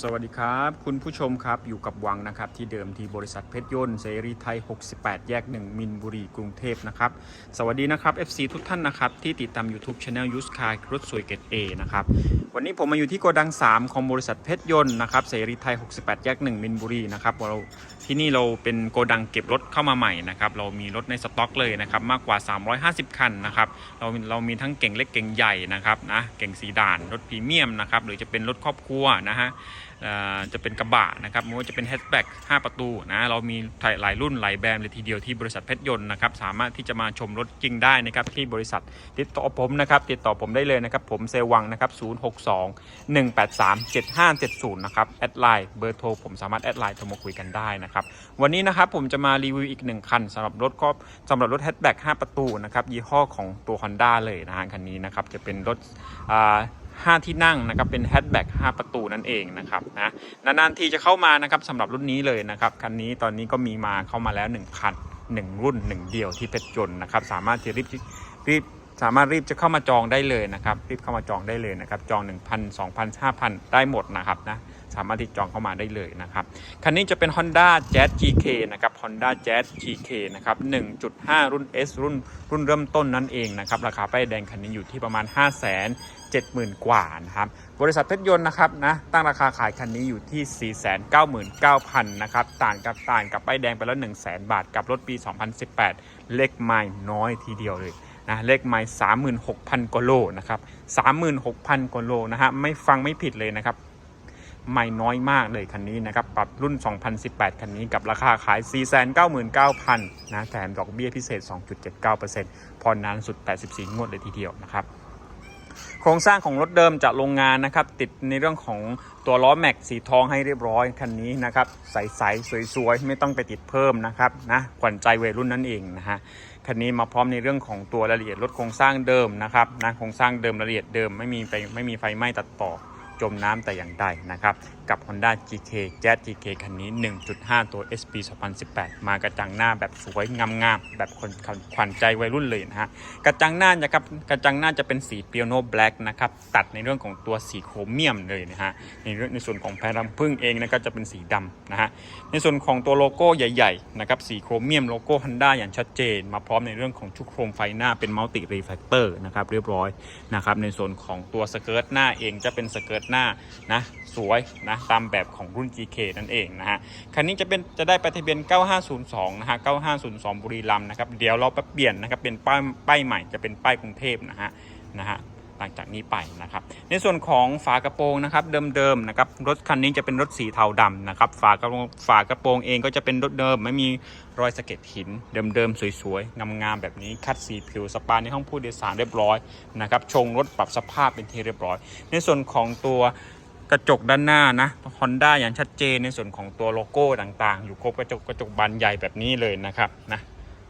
สวัสดีครับ คุณผู้ชมครับอยู่กับวังนะครับ ที่เดิมที่บริษัทเพชรยนต์เสรีไทย 68 แยก 1 มินบุรีกรุงเทพนะครับ สวัสดีนะครับ FC ทุกท่านนะครับ ที่ติดตาม YouTube Channel ยูสคายรถสวยเกตเอนะครับ วันนี้ผมมาอยู่ที่โกดัง 3 ของบริษัทเพชรยนต์นะครับเสรีไทย 68 แยก 1 มินบุรีนะครับเราที่นี่เราเป็นโกดังเก็บรถเข้ามาใหม่นะครับเรามีรถในสต็อกเลยนะครับมากกว่า 350 คันนะครับเราเรามีทั้งเก่งเล็กเก่งใหญ่นะครับนะเก่งสีด่านรถพรีเมียมนะครับหรือจะเป็นรถครอบครัวนะฮะจะเป็นกระบะนะครับไม่ว่าจะเป็นแฮชแบ็ก5ประตูนะเรามีหลายรุ่นหลายแบรนด์เลยทีเดียวที่บริษัทเพชรยนต์นะครับสามารถที่จะมาชมรถจริงได้นะครับที่บริษัทติดต่อผมนะครับติดต่อผมได้เลยนะครับผมเซลวังนะครับ062 183 7570นะครับแอดไลน์เบอร์โทรผมสามารถแอดไลน์โทรมาคุยกันได้นะครับวันนี้นะครับผมจะมารีวิวอีกหนึ่งคันสำหรับรถก็สำหรับรถแฮชแบ็ก5ประตูนะครับยี่ห้อของตัว Honda เลยนะฮะคันนี้นะครับจะเป็นรถอ่า 5 ที่นั่งนะครับเป็นแฮชแบ็ก5ประตูนั่นเองนะครับนะนานๆทีจะเข้ามานะครับสำหรับรุ่นนี้เลยนะครับคันนี้ตอนนี้ก็มีมาเข้ามาแล้ว 1 คัน 1 รุ่น 1 เดียวที่เพชรยนต์นะครับสามารถที่รีบรีบสามารถรีบจะเข้ามาจองได้เลยนะครับรีบเข้ามาจองได้เลยนะครับจอง 1,000 2,000 5,000 ได้หมดนะครับนะ สามารถที่จองเข้ามาได้เลยนะครับคันนี้จะเป็น Honda Jazz GK นะครับ Honda Jazz GK นะครับ 1.5 รุ่น S รุ่นรุ่นเริ่มต้นนั่นเองนะครับ ราคาป้ายแดงคันนี้อยู่ที่ประมาณ 5 0 0 0 0 70,000 กว่านะครับ บริษัทเพชรยนต์นะครับนะตั้งราคาขายคันนี้อยู่ที่ 499,000 นะครับ ต่างกับต่างกับป้ายแดงไปแล้ว 100,000 บาท กับรถปี 2018 เลขไม้น้อยทีเดียวเลยนะเลขไม้36,000กว่าโลนะครับ36,000กว่าโลนะฮะไม่ฟังไม่ผิดเลยนะครับ ไม่น้อยมากเลยคันนี้นะครับ ปรับรุ่น 2018 คันนี้กับราคาขาย 499,000 นะ แถมดอกเบี้ยพิเศษ 2.79%ผ่อนนานสุด 84 งวดเลยทีเดียวนะครับโครงสร้างของรถเดิมจากโรงงานนะครับ ติดในเรื่องของตัวล้อแม็กสีทองให้เรียบร้อยคันนี้นะครับ ใสๆ สวยๆ ไม่ต้องไปติดเพิ่มนะครับนะขวัญใจวัยรุ่นนั่นเองนะฮะคันนี้มาพร้อมในเรื่องของตัวรายละเอียดรถโครงสร้างเดิมนะครับนะโครงสร้างเดิมรายละเอียดเดิมไม่มีไฟไม่มีไฟไหม้ตัดต่อ มน้ำแต่อย่างใดนะครับ กับ Honda GK Jazz GK คันนี้ 1.5 ตัว SP 2018 มากระจังหน้าแบบสวยงามๆแบบคนขวัญใจวัยรุ่นเลยนะฮะ กระจังหน้านะครับ กระจังหน้าจะเป็นสีเปียโนแบล็กนะครับ ตัดในเรื่องของตัวสีโครเมียมเลยนะฮะ ในเรื่องในส่วนของแพรำพึ่งเองนะก็จะเป็นสีดำนะฮะ ในส่วนของตัวโลโก้ใหญ่ๆนะครับ สีโครเมียมโลโก้ Honda อย่างชัดเจน มาพร้อมในเรื่องของชุดโครมไฟหน้าเป็นมัลติรีแฟกเตอร์นะครับเรียบร้อยนะครับ ในส่วนของตัวสเกิร์ตหน้าเองจะเป็นสเกิร์ตหน้านะสวยนะตามแบบของรุ่น GK นั่นเองนะฮะคันนี้จะเป็นจะได้ไปทะเบียน 9502 นะฮะ 9502 บุรีรัมย์นะครับ เดี๋ยวเราไปเปลี่ยนนะครับเป็นป้ายป้ายใหม่จะเป็นป้ายกรุงเทพนะฮะนะฮะหลังจากนี้ไปนะครับ ในส่วนของฝากระโปรงนะครับเดิมๆนะครับรถคันนี้จะเป็นรถสีเทาดำนะครับฝากระโปรงฝากระโปรงเองก็จะเป็นรถเดิมไม่มีรอยสะเก็ดหิน เดิมๆสวยๆงามๆแบบนี้คัดสีผิวสปาในห้องผู้โดยสารเรียบร้อยนะครับชงรถปรับสภาพเป็นที่เรียบร้อย ในส่วนของตัว กระจกด้านหน้านะ Honda อย่างชัดเจนในส่วนของตัวโลโก้ต่างๆ อยู่ครบกระจกกระจกบานใหญ่แบบนี้เลยนะครับนะ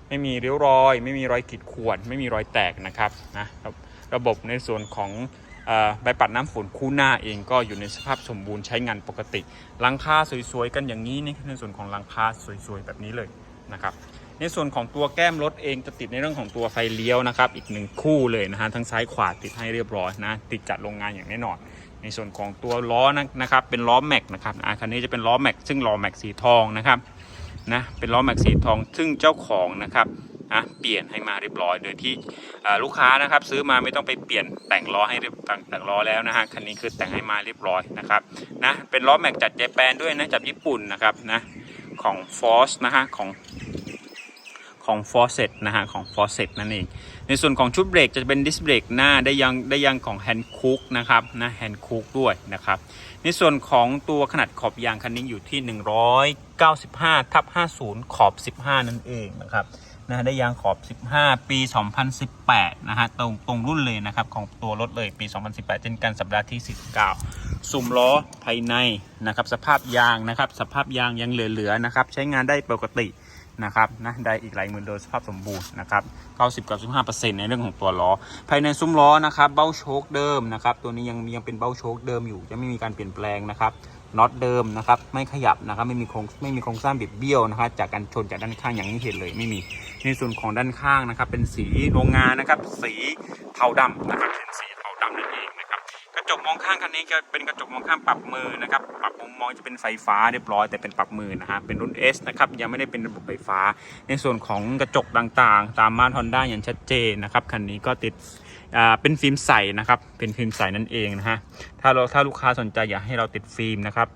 ไม่มีริ้วรอย ไม่มีรอยขีดข่วน ไม่มีรอยแตกนะครับนะระบบในส่วนของใบปัดน้ำฝนคู่หน้าเองก็อยู่ในสภาพสมบูรณ์ใช้งานปกติหลังคาสวยๆกันอย่างนี้นี่ในส่วนของหลังคาสวยๆแบบนี้เลยนะครับในส่วนของตัวแก้มรถเองจะติดในเรื่องของตัวไฟเลี้ยวนะครับอีกหนึ่งคู่เลยนะฮะทั้งซ้ายขวาติดให้เรียบร้อยนะติดจัดโรงงานอย่างแน่นอน ในส่วนของตัวล้อนะนะครับ เป็นล้อแม็กนะครับอ่าคันนี้จะเป็นล้อแม็กซึ่งล้อแม็กสีทองนะครับนะเป็นล้อแม็กสีทองซึ่งเจ้าของนะครับนะเปลี่ยนให้มาเรียบร้อยโดยที่ลูกค้านะครับ ซื้อมาไม่ต้องไปเปลี่ยนแต่งล้อให้เรียบแต่งแต่งล้อแล้วนะฮะคันนี้คือแต่งให้มาเรียบร้อยนะครับนะเป็นล้อแม็กจัดเจแปนด้วยนะจากญี่ปุ่นนะครับนะของฟอสนะฮะของของ f o r s e t นะฮะของ f o r s e t นั่นเอง ในส่วนของชุดเบรกจะเป็นดิสเบรกหน้าได้ยังได้ยังของ Hand Cook นะครับนะ Hand Cook ด้วยนะครับในส่วนของตัวขนาดขอบยางคันนี้อยู่ที่ 195ทับ50 ขอบ 15 นั่นเองนะครับนะได้ยางขอบ 15 ปี 2018 นะฮะตรงตรงรุ่นเลยนะครับ ของตัวรถเลยปี 2018 เช่นกันสัปดาห์ที่ 49สุ่มล้อภายในนะครับ สภาพยางนะครับ สภาพยางยังเหลือๆนะครับ ใช้งานได้ปกติ นะครับนะได้อีกหลายหมื่นโดยสภาพสมบูรณ์นะครับ 90-95%ในเรื่องของตัวล้อ ภายในซุ้มล้อนะครับเบ้าโชคเดิมนะครับตัวนี้ยังยังเป็นเบ้าโชคเดิมอยู่จะไม่มีการเปลี่ยนแปลงนะครับน็อตเดิมนะครับไม่ขยับนะครับไม่มีโครงไม่มีโครงสร้างบิดเบี้ยวนะครับจากการชนจากด้านข้างอย่างที่เห็นเลยไม่มีในส่วนของด้านข้างนะครับเป็นสีโรงงานนะครับสีเทาดำนะครับเป็นสีเทาดำนั่นเอง กระจกมองข้างคันนี้จะเป็นกระจกมองข้างปรับมือนะครับ ปรับมุมมองจะเป็นไฟฟ้าเรียบร้อยแต่เป็นปรับมือนะฮะ เป็นรุ่น S นะครับ ยังไม่ได้เป็นระบบไฟฟ้า ในส่วนของกระจกต่างๆ ตามมาฮอนด้าอย่างชัดเจนนะครับ คันนี้ก็ติดอ่าเป็นฟิล์มใสนะครับ เป็นฟิล์มใสนั่นเองนะฮะ ถ้าเราถ้าลูกค้าสนใจอยากให้เราติดฟิล์มนะครับ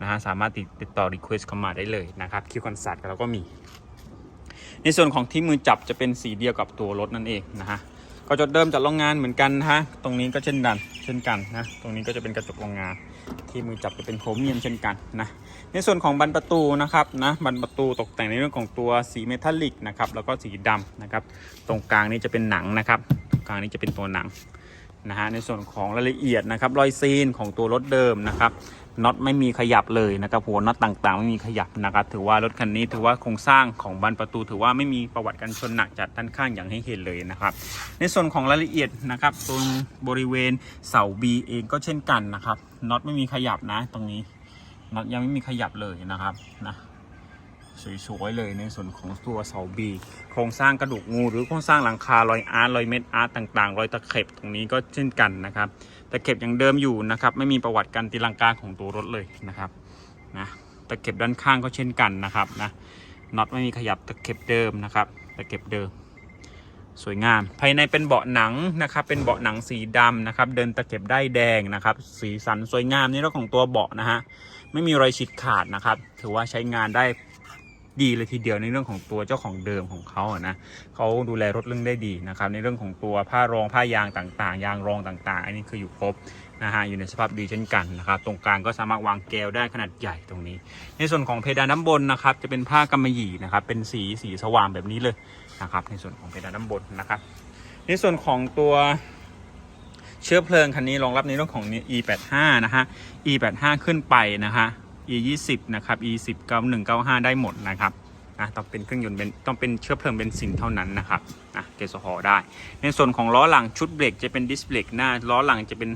นะฮะ สามารถติดติดต่อ request เข้ามาได้เลยนะครับคิวคอนซัลท์เราก็มี ในส่วนของที่มือจับจะเป็นสีเดียวกับตัวรถนั่นเองนะฮะ ก็จดเดิมจากโรงงานเหมือนกันนะฮะ ตรงนี้ก็เช่นกัน เช่นกันนะ ตรงนี้ก็จะเป็นกระจกโรงงาน ที่มือจับจะเป็นโครเมียมเช่นกันนะ ในส่วนของบันประตูนะครับนะบันประตูตกแต่งในเรื่องของตัวสีเมทัลลิกนะครับ แล้วก็สีดำนะครับ ตรงกลางนี้จะเป็นหนังนะครับ ตรงกลางนี้จะเป็นตัวหนัง นะฮะในส่วนของรายละเอียดนะครับรอยซีนของตัวรถเดิมนะครับน็อตไม่มีขยับเลยนะครับหัวน็อตต่างๆ ไม่มีขยับนะครับถือว่ารถคันนี้ถือว่าโครงสร้างของบานประตู ถือว่าไม่มีประวัติการชนหนักจากด้านข้างอย่างให้เห็นเลยนะครับในส่วนของรายละเอียดนะครับตรงบริเวณเสา B เองก็เช่นกันนะครับน็อตไม่มีขยับนะ ตรงนี้น็อตยังไม่มีขยับเลยนะครับนะ สวยๆเลยในส่วนของตัวเสา B โครงสร้างกระดูกงูหรือโครงสร้างหลังคารอยอาร์ตรอยเม็ดอาร์ตต่างๆ รอยตะเข็บตรงนี้ก็เช่นกันนะครับตะเข็บยังเดิมอยู่นะครับไม่มีประวัติการตีลังกาของตัวรถเลยนะครับนะตะเข็บด้านข้างก็เช่นกันนะครับนะน็อตไม่มีขยับตะเข็บเดิมนะครับตะเข็บเดิม สวยงาม ภายในเป็นเบาะหนังนะครับเป็นเบาะหนังสีดำนะครับเดินตะเข็บได้แดงนะครับสีสันสวยงามในเรื่องของตัวเบาะนะฮะไม่มีรอยฉีกขาดนะครับถือว่าใช้งานได้ ดีเลยทีเดียวในเรื่องของตัวเจ้าของเดิมของเขาอะนะเขาดูแลรถเรื่องได้ดีนะครับในเรื่องของตัวผ้ารองผ้ายางต่างๆ ยางรองต่าง ๆ อันนี้คืออยู่ครบนะฮะอยู่ในสภาพดีเช่นกันนะครับตรงกลางก็สามารถวางแก้วได้ขนาดใหญ่ตรงนี้ ในส่วนของเพดานด้านบนนะครับจะเป็นผ้ากำมะหยี่นะครับเป็นสีสีสว่างแบบนี้เลยนะครับในส่วนของเพดานด้านบนนะครับในส่วนของตัวเชื้อเพลิงคันนี้รองรับในเรื่องของ E85 นะฮะ E85 ขึ้นไปนะฮะ E20 นะครับ E10 91 95ได้หมดนะครับนะต้องเป็นเครื่องยนต์เป็นต้องเป็นเชื้อเพลิงเบนซินเท่านั้นนะครับนะเกสฮอได้ ในส่วนของล้อหลังชุดเบรกจะเป็นดิสเบรกหน้าล้อหลังจะเป็น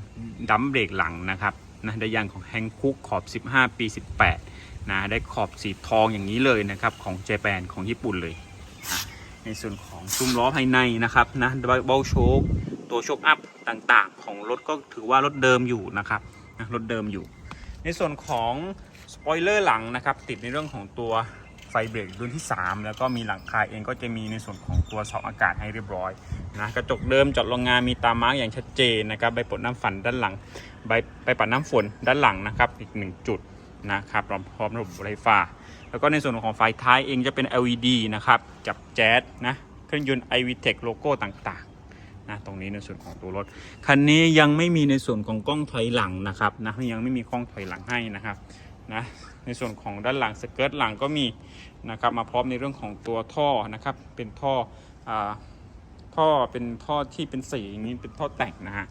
ดัมเบรกหลังนะครับนะได้ยางของแฮงคุกขอบ 15 ปี 18นะได้ขอบสีทองอย่างนี้เลยนะครับของเจแปนของญี่ปุ่นเลยนะในส่วนของซุ้มล้อภายในนะครับนะเบลโชคตัวโชคอัพต่างๆ ของรถก็ถือว่ารถเดิมอยู่นะครับนะรถเดิมอยู่ ในส่วนของ สปอยเลอร์หลังนะครับติดในเรื่องของตัวไฟเบรกรุ่นที่ 3 แล้วก็มีหลังคาเองก็จะมีในส่วนของตัวเสาอากาศให้เรียบร้อยนะกระจกเดิมจอดโรงงานมีตามาร์กอย่างชัดเจนนะครับใบปดน้ำฝันด้านหลังใบใบปัดน้ำฝนด้านหลังนะครับอีกหนึ่งจุดนะครับพร้อมพร้อมระบบไฟฟ้า แล้วก็ในส่วนของไฟท้ายเองจะเป็น LED นะครับจับแจ๊สนะเครื่องยนต์ iVTEC โลโก้ต่างๆนะตรงนี้ในส่วนของตัวรถ คันนี้ยังไม่มีในส่วนของกล้องถอยหลังนะครับนะยังไม่มีกล้องถอยหลังให้นะครับ นะในส่วนของด้านหลังสเกิร์ตหลังก็มีนะครับมาพร้อมในเรื่องของตัวท่อนะครับเป็นท่ออาท่อเป็นท่อที่เป็นสีอย่างนี้เป็นท่อแต่งนะฮะ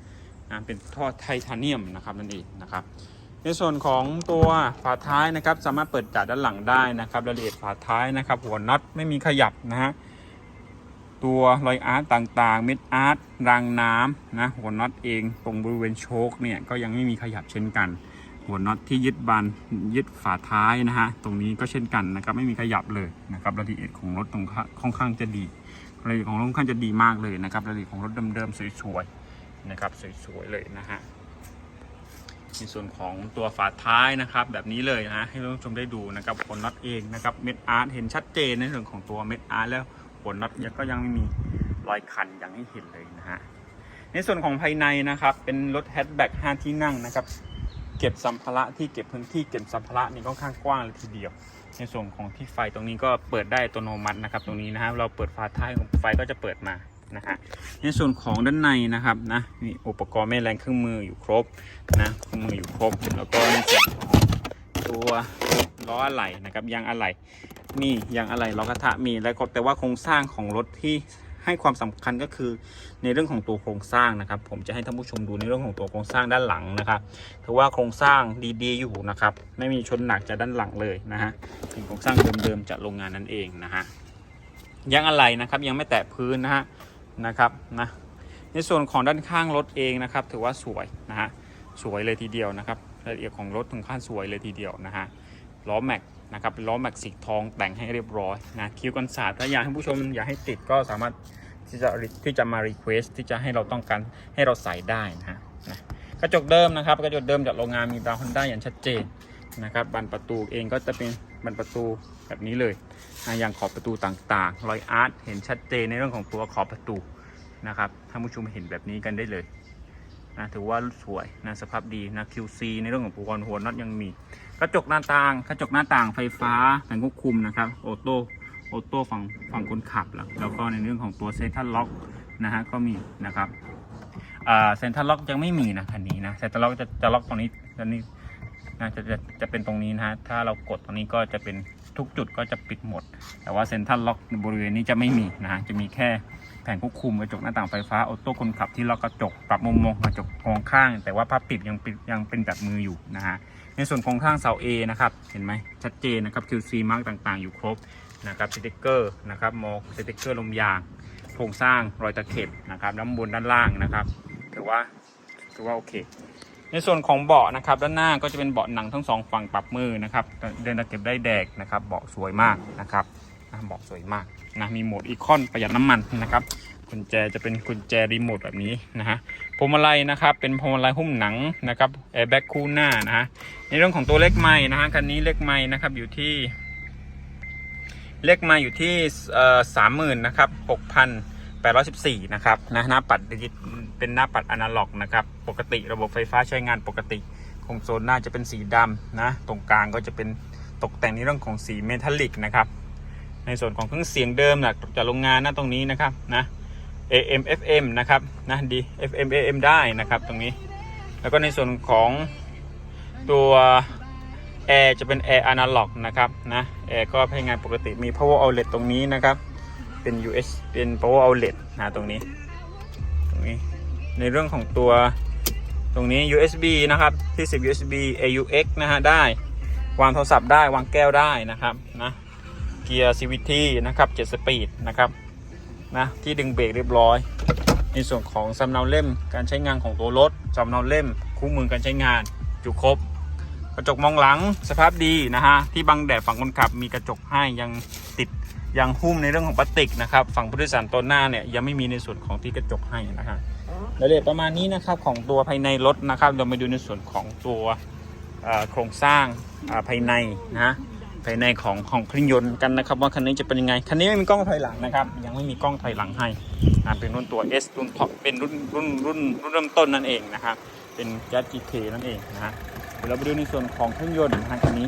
นะเป็นท่อไทเทเนียมนะครับนั่นเองนะครับในส่วนของตัวฝาท้ายนะครับสามารถเปิดจากด้านหลังได้นะครับรายละเอียดฝาท้ายนะครับ หัวน็อตไม่มีขยับนะฮะตัวรอยอาร์ตต่างๆ เม็ดอาร์ตรางน้ำนะหัวน็อตเองตรงบริเวณโชคเนี่ยก็ยังไม่มีขยับเช่นกัน หัวน็อตที่ยึดบานยึดฝาท้ายนะฮะตรงนี้ก็เช่นกันนะครับไม่มีขยับเลยนะครับรายละเอียดของรถตรงค่อนข้างจะดีรายละเอียดของรถค่อนข้างจะดีมากเลยนะครับรายละเอียดของรถเดิมๆสวยๆนะครับสวยๆเลยนะฮะในส่วนของตัวฝาท้ายนะครับแบบนี้เลยนะฮะให้ท่านผู้ชมได้ดูนะครับผลน็อตเองนะครับเม็ดอาร์ตเห็นชัดเจนในส่วนของตัวเม็ดอาร์ตแล้วผลน็อตยังก็ยังไม่มีรอยคันอย่างให้เห็นเลยนะฮะในส่วนของภายในนะครับเป็นรถแฮชแบ็ก5ที่นั่งนะครับ เก็บสัมภาระที่เก็บพื้นที่เก็บสัมภาระนี่ก็ค่อนข้างกว้างเลยทีเดียว ในส่วนของที่ไฟตรงนี้ก็เปิดได้อัตโนมัตินะครับ ตรงนี้นะฮะเราเปิดฝาท้ายของไฟก็จะเปิดมานะฮะในส่วนของด้านในนะครับนะมีอุปกรณ์แม่แรงเครื่องมืออยู่ครบนะเครื่องมืออยู่ครบแล้วก็ในส่วนของตัวล้ออะไหล่นะครับยางอะไหล่มียางอะไหล่ล้อกระทะมีแล้วก็แต่ว่าโครงสร้างของรถที่ ให้ความสำคัญก็คือในเรื่องของตัวโครงสร้างนะครับ ผมจะให้ท่านผู้ชมดูในเรื่องของตัวโครงสร้างด้านหลังนะครับถือว่าโครงสร้างดีๆอยู่นะครับ ไม่มีชนหนักจากด้านหลังเลยนะฮะเป็นโครงสร้างเดิมๆจากโรงงานนั่นเองนะฮะยังอะไรนะครับยังไม่แตะพื้นนะฮะนะครับนะในส่วนของด้านข้างรถเองนะครับ ถือว่าสวยนะฮะสวยเลยทีเดียวนะครับรายละเอียดของรถถึงขั้นสวยเลยทีเดียวนะฮะล้อแม็ก นะครับล้อแม็กสีทองแต่งให้เรียบร้อยนะคิ้วกันศาสตร์ถ้าอยากให้ผู้ชมอยากให้ติดก็สามารถที่จะที่จะมารีเควสที่จะให้เราต้องการให้เราใส่ได้นะฮะนะกระจกเดิมนะครับกระจกเดิมจากโรงงานมีบราวน์ฮอนด้าอย่างชัดเจนนะครับบานประตูเองก็จะเป็นบานประตูแบบนี้เลยนะอย่างขอบประตูต่างๆ รอยอาร์ตเห็นชัดเจนในเรื่องของตัวขอบประตูนะครับท่านผู้ชมเห็นแบบนี้กันได้เลยนะถือว่าสวยนะสภาพดีนะ QC ในเรื่องของอุปกรณ์หัวน็อตยังมี กระจกหน้าต่าง กระจกหน้าต่างไฟฟ้าแผงควบคุมนะครับออโต้ออโต้ฝั่งฝั่งคนขับแล้วแล้วก็ในเรื่องของตัวเซ็นทรัลล็อกนะฮะก็มีนะครับเซ็นทรัลล็อกยังไม่มีนะคันนี้นะเซ็นทรัลล็อกจะจะล็อกตรงนี้ตรงนี้นะจะจะจะเป็นตรงนี้นะฮะถ้าเรากดตรงนี้ก็จะเป็นทุกจุดก็จะปิดหมด แต่ว่าเซ็นทรัลล็อกบริเวณนี้จะไม่มีนะฮะจะมีแค่แผงควบคุมกระจกหน้าต่างไฟฟ้าออโต้คนขับที่ล็อกกระจกปรับมุมมองกระจกมองข้าง แต่ว่าภาปิดยังปิดยังเป็นแบบมืออยู่นะฮะ ในส่วนโครงข้างเสา A นะครับ เห็นไหมชัดเจนนะครับ QC มาร์กต่างๆ อยู่ครบนะครับสติกเกอร์นะครับมอกสติกเกอร์ลมยางโครงสร้างรอยตะเข็บนะครับด้านบนด้านล่างนะครับถือว่าถือว่าโอเค ในส่วนของเบาะนะครับด้านหน้าก็จะเป็นเบาะหนังทั้งสองฝั่งปรับมือนะครับเดินตะเข็บได้แดกนะครับเบาะสวยมากนะครับเบาะสวยมากนะมีโหมดอีคอนประหยัดน้ำมันนะครับ กุญแจจะเป็นกุญแจรีโมทแบบนี้นะฮะพวงมาลัยนะครับ เป็นพวงมาลัยหุ้มหนังนะครับแอร์แบ็กคู่หน้านะฮะในเรื่องของตัวเลขไม้นะฮะคันนี้เลขไม้นะครับอยู่ที่ เลขไม้อยู่ที่สามหมื่นนะครับหกพันแปดร้อยสิบสี่นะครับนะหน้าปัดดิจิตเป็นหน้าปัดอนาล็อกนะครับ ปกติระบบไฟฟ้าใช้งานปกติคงโซนหน้าจะเป็นสีดำนะตรงกลางก็จะเป็นตกแต่งในเรื่องของสีเมทัลลิกนะครับในส่วนของเครื่องเสียงเดิมนะจากโรงงานนะตรงนี้นะครับนะ AM FM นะครับนะดี FM AM ได้นะครับตรงนี้ แล้วก็ในส่วนของตัวแอร์จะเป็นแอร์อนาล็อกนะครับนะแอร์ก็ใช้งานปกติมี power outlet ตรงนี้นะครับ เป็น US เป็น power outlet นะตรงนี้ตรงนี้ในเรื่องของตัวตรงนี้ USB นะครับที่10 USB AUX นะฮะได้วางโทรศัพท์ได้วางแก้วได้นะครับนะเกียร์ CVT นะครับ7สปีดนะครับ นะที่ดึงเบรกเรียบร้อย ในส่วนของสำเนาเล่มการใช้งานของตัวรถสำเนาเล่ม คู่มือการใช้งานอยู่ครบ กระจกมองหลังสภาพดีนะฮะที่บังแดดฝั่งคนขับมีกระจกให้ยังติดยังหุ้มในเรื่องของพลาสติกนะครับฝั่งผู้โดยสารตัวหน้าเนี่ยยังไม่มีในส่วนของที่กระจกให้นะฮะรายละเอียดประมาณนี้นะครับของตัวภายในรถนะครับเรามาดูในส่วนของตัวโครงสร้างภายในนะฮะ ภายในของของเครื่องยนต์กันนะครับ ว่าคันนี้จะเป็นยังไง คันนี้ไม่มีกล้องถอยหลังนะครับ ยังไม่มีกล้องถอยหลังให้อ่าเป็นรุ่นตัว S รุ่นท็อปเป็นรุ่นรุ่นรุ่นรุ่นเริ่มต้นนั่นเองนะครับเป็นแจ๊ส GT นั่นเองนะฮะเดี๋ยวเราไปดูในส่วนของเครื่องยนต์นะฮะคันนี้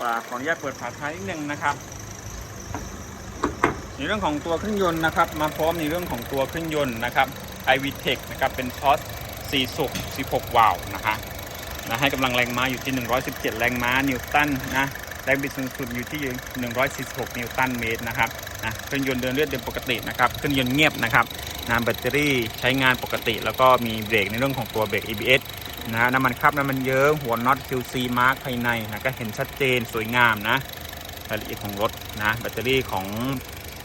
ฝาขออนุญาตเปิดฝาท้ายนิดนึงนะครับ ในเรื่องของตัวเครื่องยนต์นะครับ มาพร้อมในเรื่องของตัวเครื่องยนต์นะครับ iVTEC นะครับเป็นทอส4สุก16 วาล์วนะฮะ นะให้กำลังแรงม้าอยู่ที่ 117 แรงม้านิวตันนะแรงบิดสูงสุดอยู่ที่ 146 นิวตันเมตรนะครับนะเครื่องยนต์เดินเลือดเดินปกตินะครับเครื่องยนต์เงียบนะครับนะแบตเตอรี่ใช้งานปกติ แล้วก็มีเบรกในเรื่องของตัวเบรก ABS นะน้ำมันคราบน้ำมันเยิ้มหัวน็อต QC mark ภายในนะก็เห็นชัดเจนสวยงามนะรายละเอียดของรถนะแบตเตอรี่ของ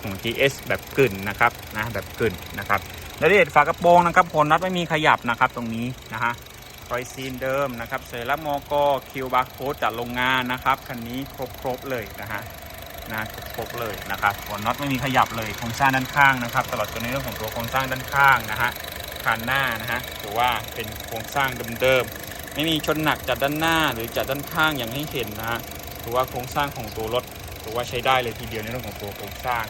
ของ GS แบบกึ่นนะครับนะแบบกึ่นนะครับรายละเอียดฝากระโปรงนะครับหัวน็อตไม่มีขยับนะครับตรงนี้นะฮะ รอยซีนเดิมนะครับเซรั่มมอกคิวบาร์โค้ดจากโรงงานนะครับคันนี้ครบครบๆเลยนะฮะนะครบเลยนะครับหัวน็อตไม่มีขยับเลยโครงสร้างด้านข้างนะครับตลอดจนในเรื่องของตัวโครงสร้างด้านข้างนะฮะคานหน้านะฮะถือว่าเป็นโครงสร้างเดิมๆไม่มีชนหนักจากด้านหน้าหรือจากด้านข้างอย่างให้เห็นนะฮะถือว่าโครงสร้างของตัวรถถือว่าใช้ได้เลยทีเดียวในเรื่องของตัวโครงสร้าง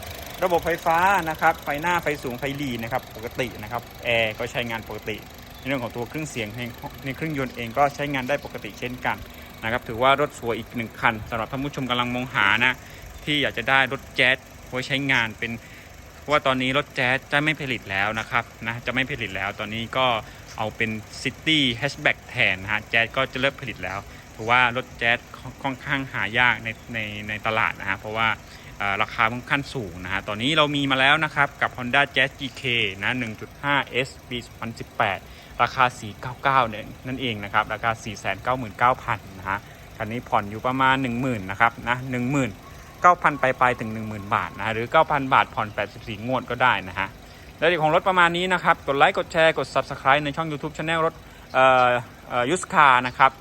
ระบบไฟฟ้านะครับไฟหน้าไฟสูงไฟหลีนะครับปกตินะครับแอร์ก็ใช้งานปกติ ในเรื่องของตัวเครื่องเสียงในในเครื่องยนต์เองก็ใช้งานได้ปกติเช่นกันนะครับถือว่ารถสวยอีกหนึ่งคันสำหรับท่านผู้ชมกำลังมองหานะที่อยากจะได้รถแจ๊สไว้ใช้งานเป็นเพราะว่าตอนนี้รถแจ๊สจะไม่ผลิตแล้วนะครับนะจะไม่ผลิตแล้วตอนนี้ก็เอาเป็นซิตี้แฮชแบ็กแทนนะฮะแจ๊สก็จะเลิกผลิตแล้วถือว่ารถแจ๊สค่อนข้างหายากในในในตลาดนะฮะเพราะว่าราคาค่อนข้างสูงนะฮะตอนนี้เรามีมาแล้วนะครับกับ Honda Jazz GK นะ 1.5 S ปี 2018 ราคา 499เนี่ยนั่นเองนะครับราคา 499,000นะฮะคันนี้ผ่อนอยู่ประมาณ 10,000นะครับนะ19,000ไปไปถึง 10,000 บาทนะฮะหรือ 9,000 บาทผ่อน 84 งวดก็ได้นะฮะแล้วอีกของรถประมาณนี้นะครับ กดไลค์กดแชร์กด Subscribe ในช่อง YouTube Channel รถเอ่อเอ่อยุสคานะครับ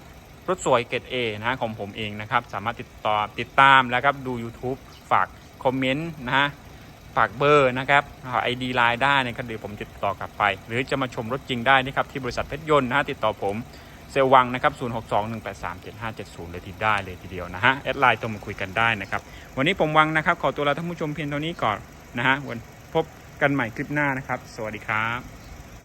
รถสวยเกรด A นะฮะของผมเองนะครับ สามารถติดต่อติดตามแล้วครับดู YouTube ฝากคอมเมนต์นะฮะ ฝากเบอร์นะครับไอดีไลน์ได้นะครับเดี๋ยวผมติดต่อกลับไป หรือจะมาชมรถจริงได้นะครับที่บริษัทเพชรยนต์นะฮะติดต่อผมเซลวังนะครับ 0621837570 เลยทีได้เลยทีเดียวนะฮะ แอดไลน์ตัวมาคุยกันได้นะครับ วันนี้ผมวังนะครับ ขอตัวลาท่านผู้ชมเพียงเท่านี้ก่อนนะฮะวันพบกันใหม่คลิปหน้านะครับ สวัสดีครับ